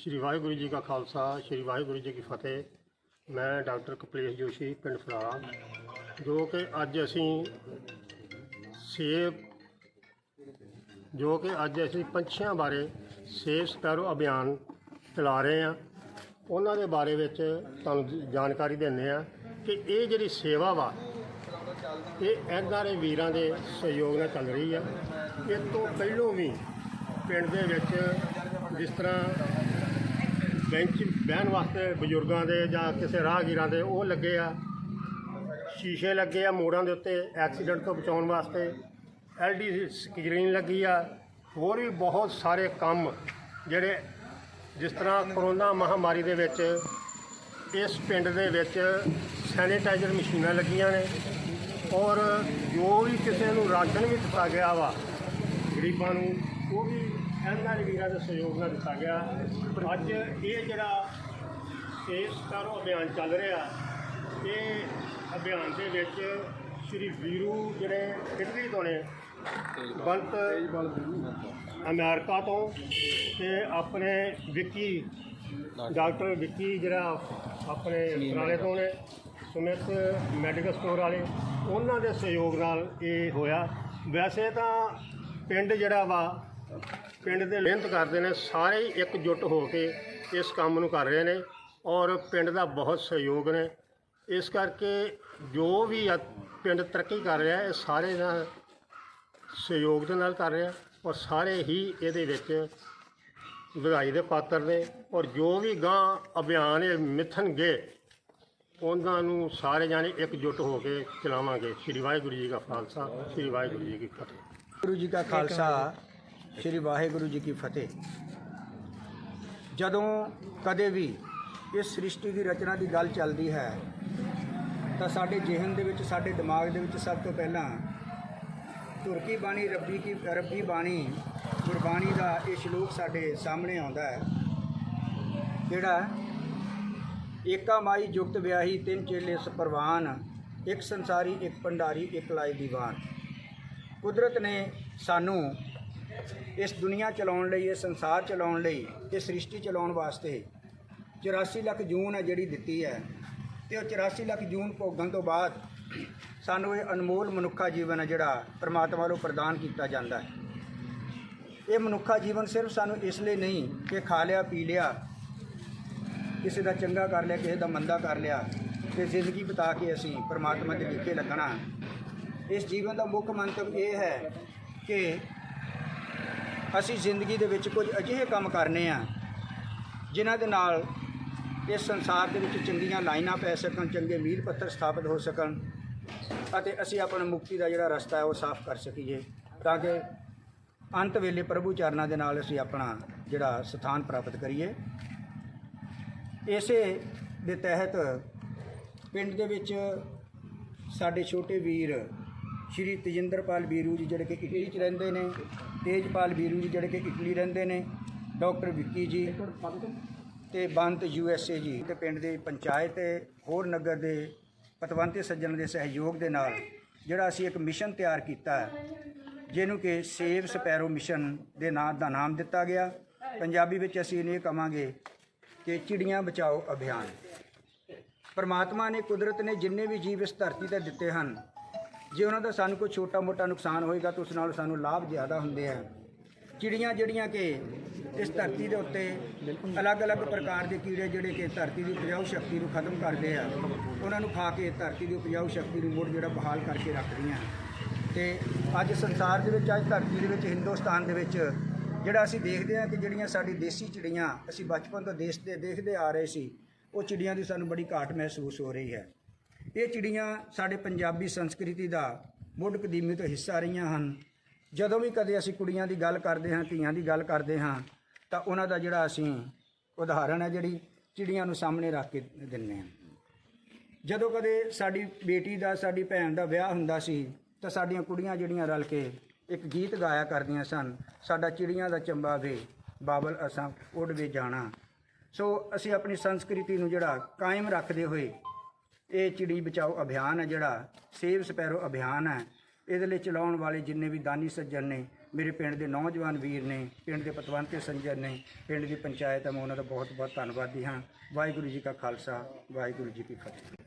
ਸ਼੍ਰੀ ਵਾਹਿਗੁਰੂ ਜੀ ਕਾ ਖਾਲਸਾ, ਸ੍ਰੀ ਵਾਹਿਗੁਰੂ ਜੀ ਕੀ ਫਤਿਹ। ਮੈਂ ਡਾਕਟਰ ਕਪਲੇਸ਼ ਜੋਸ਼ੀ, ਪਿੰਡ ਫਲਾਰਾ ਜੋ ਕਿ ਅੱਜ ਅਸੀਂ ਸੇਬ ਜੋ ਕਿ ਅੱਜ ਅਸੀਂ ਪੰਛੀਆਂ ਬਾਰੇ ਸੇਬ ਸਪੈਰੋ ਅਭਿਆਨ ਚਲਾ ਰਹੇ ਹਾਂ। ਉਹਨਾਂ ਦੇ ਬਾਰੇ ਵਿੱਚ ਤੁਹਾਨੂੰ ਜਾਣਕਾਰੀ ਦਿੰਦੇ ਆ ਕਿ ਇਹ ਜਿਹੜੀ ਸੇਵਾ ਵਾ, ਇਹ ਐਨਆਰਏ ਵੀਰਾਂ ਦੇ ਸਹਿਯੋਗ ਨਾਲ ਚੱਲ ਰਹੀ ਆ। ਇਹ ਤੋਂ ਪਹਿਲੋਂ ਵੀ ਪਿੰਡ ਦੇ ਵਿੱਚ ਜਿਸ ਤਰ੍ਹਾਂ ਬੈਂਚ ਬਹਿਣ ਵਾਸਤੇ ਬਜ਼ੁਰਗਾਂ ਦੇ ਜਾਂ ਕਿਸੇ ਰਾਹਗੀਰਾਂ ਦੇ, ਉਹ ਲੱਗੇ ਆ। ਸ਼ੀਸ਼ੇ ਲੱਗੇ ਆ ਮੋੜਾਂ ਦੇ ਉੱਤੇ ਐਕਸੀਡੈਂਟ ਤੋਂ ਬਚਾਉਣ ਵਾਸਤੇ। ਐਲਡੀ ਸਕਰੀਨ ਲੱਗੀ ਆ। ਹੋਰ ਵੀ ਬਹੁਤ ਸਾਰੇ ਕੰਮ ਜਿਹੜੇ ਜਿਸ ਤਰ੍ਹਾਂ ਕਰੋਨਾ ਮਹਾਮਾਰੀ ਦੇ ਵਿੱਚ, ਇਸ ਪਿੰਡ ਦੇ ਵਿੱਚ ਸੈਨੀਟਾਈਜ਼ਰ ਮਸ਼ੀਨਾਂ ਲੱਗੀਆਂ ਨੇ। ਔਰ ਜੋ ਵੀ ਕਿਸੇ ਨੂੰ ਰਾਸ਼ਨ ਵੀ ਦਿੱਤਾ ਗਿਆ ਵਾ, ਗਰੀਬਾਂ ਨੂੰ, ਉਹ ਵੀ ਇਹਨਾਂ ਦੇ ਵੀਰਾਂ ਦੇ ਸਹਿਯੋਗ ਨਾਲ ਦਿੱਤਾ ਗਿਆ। ਅੱਜ ਇਹ ਜਿਹੜਾ ਇਸ ਕਰੋ ਅਭਿਆਨ ਚੱਲ ਰਿਹਾ, ਇਹ ਅਭਿਆਨ ਦੇ ਵਿੱਚ ਸ਼੍ਰੀ ਵੀਰੂ ਜਿਹੜੇ ਇਟਲੀ ਤੋਂ ਨੇ, ਬੰਤ ਅਮਰੀਕਾ ਤੋਂ ਤੇ ਆਪਣੇ ਵਿੱਕੀ, ਡਾਕਟਰ ਵਿੱਕੀ ਜਿਹੜਾ ਆਪਣੇ ਪੁਰਾਣੇ ਤੋਂ ਨੇ, ਸੁਮਿਤ ਮੈਡੀਕਲ ਸਟੋਰ ਵਾਲੇ, ਉਹਨਾਂ ਦੇ ਸਹਿਯੋਗ ਨਾਲ ਇਹ ਹੋਇਆ। ਵੈਸੇ ਤਾਂ ਪਿੰਡ ਜਿਹੜਾ ਵਾ ਪਿੰਡ ਦੇ ਮਿਹਨਤ ਕਰਦੇ ਨੇ, ਸਾਰੇ ਹੀ ਇਕਜੁੱਟ ਹੋ ਕੇ ਇਸ ਕੰਮ ਨੂੰ ਕਰ ਰਹੇ ਨੇ ਔਰ ਪਿੰਡ ਦਾ ਬਹੁਤ ਸਹਿਯੋਗ ਨੇ। ਇਸ ਕਰਕੇ ਜੋ ਵੀ ਆ ਪਿੰਡ ਤਰੱਕੀ ਕਰ ਰਿਹਾ, ਇਹ ਸਾਰੇ ਦਾ ਸਹਿਯੋਗ ਦੇ ਨਾਲ ਕਰ ਰਿਹਾ ਔਰ ਸਾਰੇ ਹੀ ਇਹਦੇ ਵਿੱਚ ਵਧਾਈ ਦੇ ਪਾਤਰ ਨੇ ਔਰ ਜੋ ਵੀ ਗਾਂ ਅਭਿਆਨ ਇਹ ਮਿਥਣਗੇ ਉਹਨਾਂ ਨੂੰ ਸਾਰੇ ਜਾਣੇ ਇਕਜੁੱਟ ਹੋ ਕੇ ਚਲਾਵਾਂਗੇ। ਸ੍ਰੀ ਵਾਹਿਗੁਰੂ ਜੀ ਕਾ ਖਾਲਸਾ, ਸ੍ਰੀ ਵਾਹਿਗੁਰੂ ਜੀ ਕੀ ਫਤਿਹ। ਵਾਹਿਗੁਰੂ ਜੀ ਕਾ ਖਾਲਸਾ। ਸ੍ਰੀ ਵਾਹਿਗੁਰੂ ਜੀ ਕੀ ਫਤਿਹ। ਜਦੋਂ ਕਦੇ ਵੀ ਇਸ ਸ੍ਰਿਸ਼ਟੀ ਦੀ ਰਚਨਾ ਦੀ ਗੱਲ ਚੱਲਦੀ ਹੈ, ਤਾਂ ਸਾਡੇ ਜ਼ਿਹਨ ਦੇ ਵਿੱਚ, ਸਾਡੇ ਦਿਮਾਗ ਦੇ ਵਿੱਚ ਸਭ ਤੋਂ ਪਹਿਲਾਂ ਤੁਰਕੀ ਬਾਣੀ, ਰੱਬੀ ਕੀ, ਰੱਬੀ ਬਾਣੀ, ਗੁਰਬਾਣੀ ਦਾ ਇਹ ਸ਼ਲੋਕ ਸਾਡੇ ਸਾਹਮਣੇ ਆਉਂਦਾ ਹੈ, ਜਿਹੜਾ ਏਕਾ ਮਾਈ ਜੁਗਤ ਵਿਆਹੀ, ਤਿੰਨ ਚੇਲੇ ਸਪਰਵਾਨ, ਇੱਕ ਸੰਸਾਰੀ, ਇੱਕ ਭੰਡਾਰੀ, ਇੱਕ ਲਾਈ ਦੀਵਾਨ। ਕੁਦਰਤ ਨੇ ਸਾਨੂੰ ਇਸ ਦੁਨੀਆ ਚਲਾਉਣ ਲਈ ਇਹ ਸੰਸਾਰ ਚਲਾਉਣ ਲਈ ਇਹ ਸ੍ਰਿਸ਼ਟੀ ਚਲਾਉਣ ਵਾਸਤੇ 84 ਲੱਖ ਜੂਨ ਹੈ ਜਿਹੜੀ ਦਿੱਤੀ ਹੈ ਤੇ ਉਹ 84 ਲੱਖ ਜੂਨ ਭੋਗਣ ਤੋਂ ਬਾਅਦ ਸਾਨੂੰ ਇਹ ਅਨਮੋਲ ਮਨੁੱਖਾ ਜੀਵਨ ਹੈ ਜਿਹੜਾ ਪ੍ਰਮਾਤਮਾ ਵੱਲੋਂ ਪ੍ਰਦਾਨ ਕੀਤਾ ਜਾਂਦਾ ਹੈ। ਇਹ ਮਨੁੱਖਾ ਜੀਵਨ ਸਿਰਫ ਸਾਨੂੰ ਇਸ ਲਈ ਨਹੀਂ ਕਿ ਖਾ ਲਿਆ, ਪੀ ਲਿਆ, ਕਿਸੇ ਦਾ ਚੰਗਾ ਕਰ ਲਿਆ, ਕਿਸੇ ਦਾ ਮੰਦਾ ਕਰ ਲਿਆ ਤੇ ਜ਼ਿੰਦਗੀ ਬਿਤਾ ਕੇ ਅਸੀਂ ਪ੍ਰਮਾਤਮਾ ਦੇ ਲਿਖੇ ਲੱਗਣਾ ਇਸ ਜੀਵਨ ਦਾ ਮੁੱਖ ਮੰਤਵ ਇਹ ਹੈ ਕਿ ਅਸੀਂ ਜ਼ਿੰਦਗੀ ਦੇ ਵਿੱਚ ਕੁਝ ਅਜਿਹੇ ਕੰਮ ਕਰਨੇ ਆ, ਜਿਨ੍ਹਾਂ ਦੇ ਨਾਲ ਇਸ ਸੰਸਾਰ ਦੇ ਵਿੱਚ ਚੰਗੀਆਂ ਲਾਈਨਾਂ ਪੈ ਸਕਣ, ਚੰਗੇ ਮੀਲ ਪੱਥਰ ਸਥਾਪਿਤ ਹੋ ਸਕਣ ਅਤੇ ਅਸੀਂ ਆਪਣਾ ਮੁਕਤੀ ਦਾ ਜਿਹੜਾ ਰਸਤਾ ਹੈ ਉਹ ਸਾਫ਼ ਕਰ ਸਕੀਏ ਤਾਂ ਕਿ ਅੰਤ ਵੇਲੇ ਪ੍ਰਭੂ ਚਰਨਾਂ ਦੇ ਨਾਲ ਅਸੀਂ ਆਪਣਾ ਜਿਹੜਾ ਸਥਾਨ ਪ੍ਰਾਪਤ ਕਰੀਏ। ਇਸੇ ਦੇ ਤਹਿਤ ਪਿੰਡ ਦੇ ਵਿੱਚ ਸਾਡੇ ਛੋਟੇ ਵੀਰ ਸ਼੍ਰੀ ਤੇਜਿੰਦਰਪਾਲ ਵੀਰੂ ਜੀ ਜਿਹੜੇ ਕਿ ਇਟਲੀ 'ਚ ਰਹਿੰਦੇ ਨੇ, ਤੇਜਪਾਲ ਵੀਰੂ ਜੀ ਜਿਹੜੇ ਕਿ ਇਟਲੀ ਰਹਿੰਦੇ ਨੇ, ਡਾਕਟਰ ਵਿੱਕੀ ਜੀ ਤੇ ਬੰਤ ਯੂ ਐਸ ਏ ਜੀ ਤੇ ਪਿੰਡ ਦੇ ਪੰਚਾਇਤ ਤੇ ਹੋਰ ਨਗਰ ਦੇ ਪਤਵੰਤੇ ਸੱਜਣ ਦੇ ਸਹਿਯੋਗ ਦੇ ਨਾਲ ਜਿਹੜਾ ਅਸੀਂ ਇੱਕ ਮਿਸ਼ਨ ਤਿਆਰ ਕੀਤਾ ਹੈ, ਜਿਹਨੂੰ ਕਿ ਸੇਵ ਸਪੈਰੋ ਮਿਸ਼ਨ ਦੇ ਨਾਂ ਦਾ ਨਾਮ ਦਿੱਤਾ ਗਿਆ। ਪੰਜਾਬੀ ਵਿੱਚ ਅਸੀਂ ਇਹਨੂੰ ਇਹ ਕਵਾਂਗੇ ਕਿ ਚਿੜੀਆਂ ਬਚਾਓ ਅਭਿਆਨ। ਪਰਮਾਤਮਾ ਨੇ ਕੁਦਰਤ ਨੇ ਜਿੰਨੇ ਵੀ ਜੀਵ ਇਸ ਧਰਤੀ ਤੇ ਦਿੱਤੇ ਹਨ ਜੇ ਉਹਨਾਂ ਦਾ ਸਾਨੂੰ ਕੋਈ ਛੋਟਾ-ਮੋਟਾ ਨੁਕਸਾਨ ਹੋਏਗਾ ਤਾਂ ਉਸ ਨਾਲ ਸਾਨੂੰ ਲਾਭ ਜ਼ਿਆਦਾ ਹੁੰਦੇ ਆ। ਚਿੜੀਆਂ ਜਿਹੜੀਆਂ ਕਿ ਇਸ ਧਰਤੀ ਦੇ ਉੱਤੇ ਅਲੱਗ-ਅਲੱਗ ਪ੍ਰਕਾਰ ਦੇ ਕੀੜੇ ਜਿਹੜੇ ਕਿ ਧਰਤੀ ਦੀ ਉਪਜਾਊ ਸ਼ਕਤੀ ਨੂੰ ਖਤਮ ਕਰਦੇ ਆ ਉਹਨਾਂ ਨੂੰ ਖਾ ਕੇ ਧਰਤੀ ਦੀ ਉਪਜਾਊ ਸ਼ਕਤੀ ਨੂੰ ਮੁੜ ਜਿਹੜਾ ਬਹਾਲ ਕਰਕੇ ਰੱਖਦੀਆਂ ਤੇ ਅੱਜ ਸੰਸਾਰ ਦੇ ਵਿੱਚ ਅੱਜ ਧਰਤੀ ਦੇ ਵਿੱਚ ਹਿੰਦੁਸਤਾਨ ਦੇ ਵਿੱਚ ਜਿਹੜਾ ਅਸੀਂ ਦੇਖਦੇ ਹਾਂ ਕਿ ਜਿਹੜੀਆਂ ਸਾਡੀ ਦੇਸੀ ਚਿੜੀਆਂ ਅਸੀਂ ਬਚਪਨ ਤੋਂ ਦੇਸ਼ ਦੇ ਦੇਖਦੇ ਆ ਰਹੇ ਸੀ ਉਹ ਚਿੜੀਆਂ ਦੀ ਸਾਨੂੰ ਬੜੀ ਘਾਟ ਮਹਿਸੂਸ ਹੋ ਰਹੀ ਹੈ। ਇਹ ਚਿੜੀਆਂ ਸਾਡੇ ਪੰਜਾਬੀ ਸੰਸਕ੍ਰਿਤੀ ਦਾ ਮੁੱਢ ਕਦੀਮੀ ਤੋਂ ਹਿੱਸਾ ਰਹੀਆਂ ਹਨ। ਜਦੋਂ ਵੀ ਕਦੇ ਅਸੀਂ ਕੁੜੀਆਂ ਦੀ ਗੱਲ ਕਰਦੇ ਹਾਂ, ਧੀਆਂ ਦੀ ਗੱਲ ਕਰਦੇ ਹਾਂ, ਤਾਂ ਉਹਨਾਂ ਦਾ ਜਿਹੜਾ ਅਸੀਂ ਉਦਾਹਰਣ ਹੈ ਜਿਹੜੀ ਚਿੜੀਆਂ ਨੂੰ ਸਾਹਮਣੇ ਰੱਖ ਕੇ ਦਿੰਨੇ ਹਾਂ। ਜਦੋਂ ਕਦੇ ਸਾਡੀ ਬੇਟੀ ਦਾ, ਸਾਡੀ ਭੈਣ ਦਾ ਵਿਆਹ ਹੁੰਦਾ ਸੀ, ਤਾਂ ਸਾਡੀਆਂ ਕੁੜੀਆਂ ਜਿਹੜੀਆਂ ਰਲ ਕੇ ਇੱਕ ਗੀਤ ਗਾਇਆ ਕਰਦੀਆਂ ਸਨ, ਸਾਡਾ ਚਿੜੀਆਂ ਦਾ ਚੰਬਾ ਵੇ, ਬਾਬਲ ਅਸਾਂ ਉੱਡ ਵੇ ਜਾਣਾ। ਸੋ ਅਸੀਂ ਆਪਣੀ ਸੰਸਕ੍ਰਿਤੀ ਨੂੰ ਜਿਹੜਾ ਕਾਇਮ ਰੱਖਦੇ ਹੋਏ ਇਹ ਚਿੜੀ ਬਚਾਓ ਅਭਿਆਨ ਹੈ ਜਿਹੜਾ ਸੇਵ ਸਪੈਰੋ ਅਭਿਆਨ ਹੈ। ਇਹਦੇ ਲਈ ਚਲਾਉਣ ਵਾਲੇ ਜਿੰਨੇ ਵੀ ਦਾਨੀ ਸੱਜਣ ਨੇ, ਮੇਰੇ ਪਿੰਡ ਦੇ ਨੌਜਵਾਨ ਵੀਰ ਨੇ, ਪਿੰਡ ਦੇ ਪਤਵੰਤੇ ਸੰਜਰ ਨੇ, ਪਿੰਡ ਦੀ ਪੰਚਾਇਤ ਹੈ, ਮੈਂ ਉਹਨਾਂ ਦਾ ਬਹੁਤ ਬਹੁਤ ਧੰਨਵਾਦੀ ਹਾਂ। ਵਾਹਿਗੁਰੂ ਜੀ ਕਾ ਖਾਲਸਾ, ਵਾਹਿਗੁਰੂ ਜੀ ਕੀ ਫਤਿਹ।